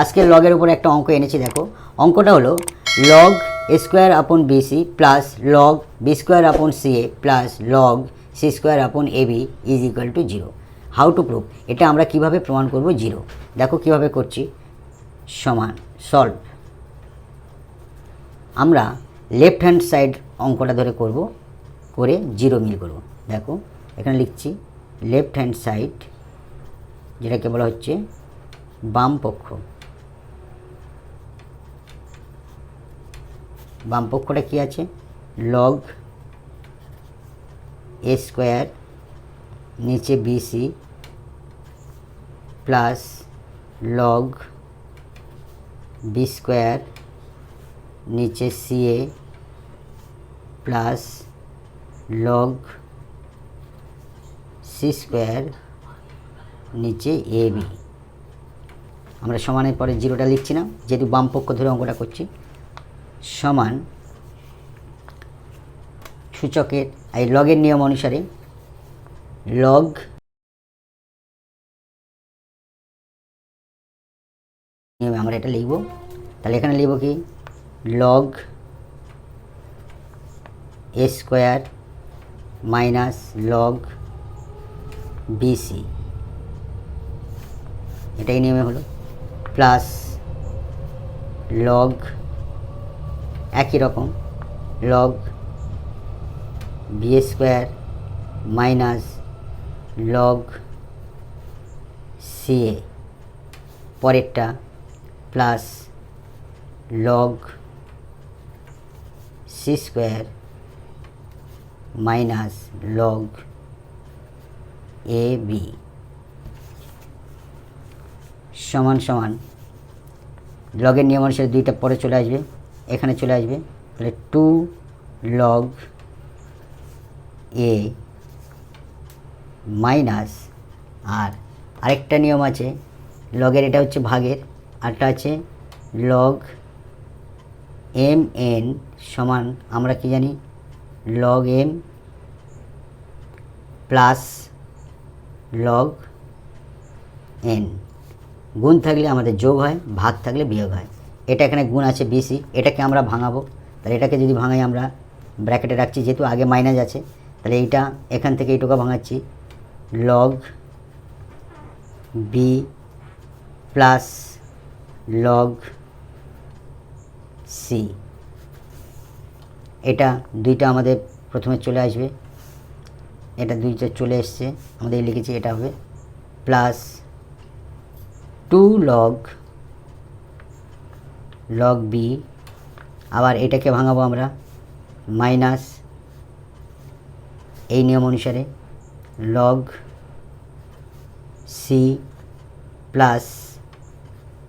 আজকের লগের উপরে একটা অঙ্ক এনেছি, দেখো। অঙ্কটা হলো log A square upon BC plus log B square upon C A plus log C square upon A B is equal to zero how to prove এটা আমরা কীভাবে প্রমাণ করব? জিরো দেখো কীভাবে করছি। সমান সলভ আমরা লেফট হ্যান্ড সাইড অঙ্কটা ধরে করব, করে জিরো মিল করব। দেখো, এখানে লিখছি লেফট হ্যান্ড সাইড যেটাকে বলা হচ্ছে বাম পক্ষ। বাম পক্ষটা কী আছে? লগ এ স্কোয়ার নিচে BC plus log B square নিচে CA plus log C square নিচে এ বি আমরা সমানের পরে জিরোটা লিখছি না, যেহেতু বাম পক্ষ ধরে অঙ্কটা করছি। সমান সূচকের, এই লগের নিয়ম অনুসারে লগ নিয়মে আমরা এটা লিখব। তাহলে এখানে লিখব কি? Log A square minus log BC এটাই নিয়মে হলো। প্লাস লগ একই রকম log B square minus log CA পরেরটা plus log C square minus log A B সমান সমান লগের নিয়ম অনুসারে দুইটা পরে চলে আসবে, এখানে চলে আসবে। তাহলে টু লগ এ মাইনাস আর আরেকটা নিয়ম আছে লগের এটা হচ্ছে ভাগের, আরটা আছে লগ এম এন সমান, আমরা কি জানি? Log M plus log N গুণ থাকলে আমাদের যোগ হয়, ভাগ থাকলে বিয়োগ হয়। এটা এখানে গুণ আছে বিসি এটাকে আমরা ভাঙাবো। তাহলে এটাকে যদি ভাঙাই আমরা ব্র্যাকেটে রাখছি, যেহেতু আগে মাইনাস আছে, তাহলে এইটা এখান থেকে এইটুকু ভাঙাচ্ছি। Log B plus log C এটা দুইটা আমাদের প্রথমে চলে আসবে। এটা দুইটা চলে এসছে। আমাদের লিখেছি এটা হবে plus two log log B আবার এটাকে ভাঙাবো আমরা মাইনাস এই নিয়ম অনুসারে log C plus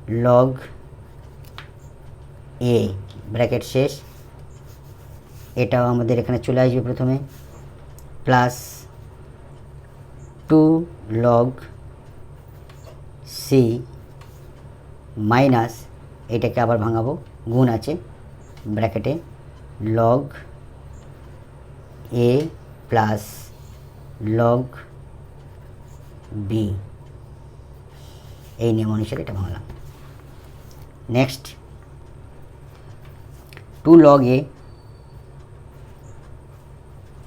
log A bracket শেষ, এটাও আমাদের এখানে চলে আসবে প্রথমে plus two log C minus এটাকে আবার ভাঙাবো, গুণ আছে, ব্র্যাকেটে log A plus log B এই নিয়ম অনুসারে এটা ভাঙলাম। Next two log A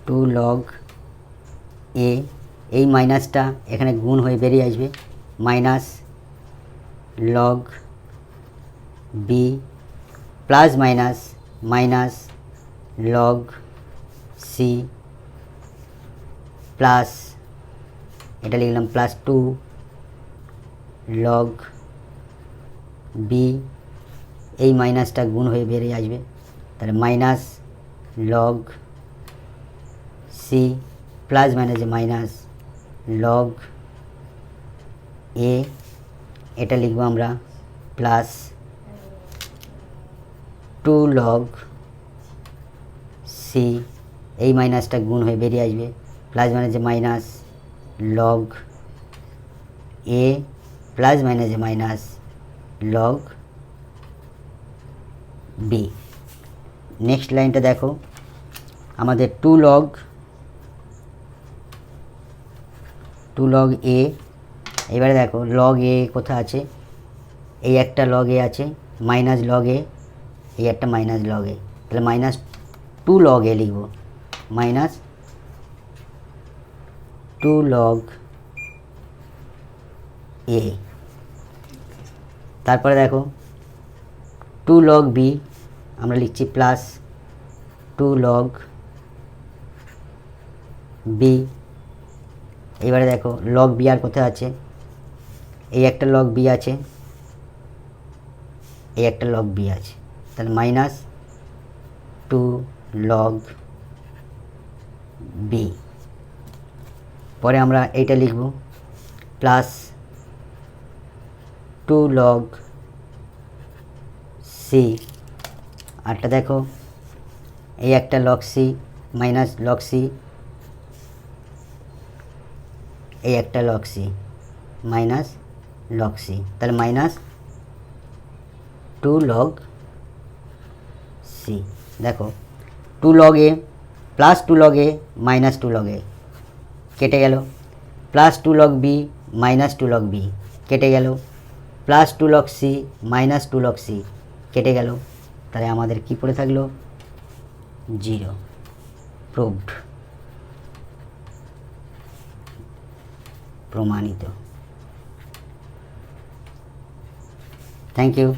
two log A এই মাইনাসটা এখানে গুণ হয়ে বেরিয়ে আসবে। Minus log B plus minus minus log C plus এটা লিখলাম প্লাস টু লগ বি এই মাইনাসটা গুণ হয়ে বেরিয়ে আসবে। তাহলে মাইনাস লগ সি প্লাস মাইনাসে মাইনাস লগ এ এটা লিখব আমরা প্লাস টু লগ সি এই মাইনাসটা গুণ হয়ে বেরিয়ে আসবে। প্লাস মাইনাসে মাইনাস লগ এ প্লাস মাইনাসে মাইনাস লগ বি নেক্সট লাইনটা দেখো। আমাদের two log two log A এবারে দেখো লগ এ কোথা আছে? এই একটা লগ এ আছে মাইনাস লগ এ এই একটা মাইনাস লগ এ তাহলে মাইনাস টু লগ এ লিখব। মাইনাস টু লগ এ তারপরে দেখো টু লগ বি আমরা লিখছি প্লাস টু লগ বি এবারে দেখো লগ বি আর কোথায় আছে? এই একটা লগ বি আছে। এই একটা লগ বি আছে। তাহলে মাইনাস টু লগ বি পরে আমরা এইটা লিখব। প্লাস টু লগ সি আরটা দেখো। এই একটা log C minus log C এই একটা log C minus log C তাহলে মাইনাস টু লগ সি দেখো two log A plus two log A minus two log A কেটে গেল। Plus two log B minus two log B কেটে গেল। Plus two log C minus two log C কেটে গেল। তাহলে আমাদের কি পড়ে থাকল? জিরো প্রুভড প্রমাণিত। Thank you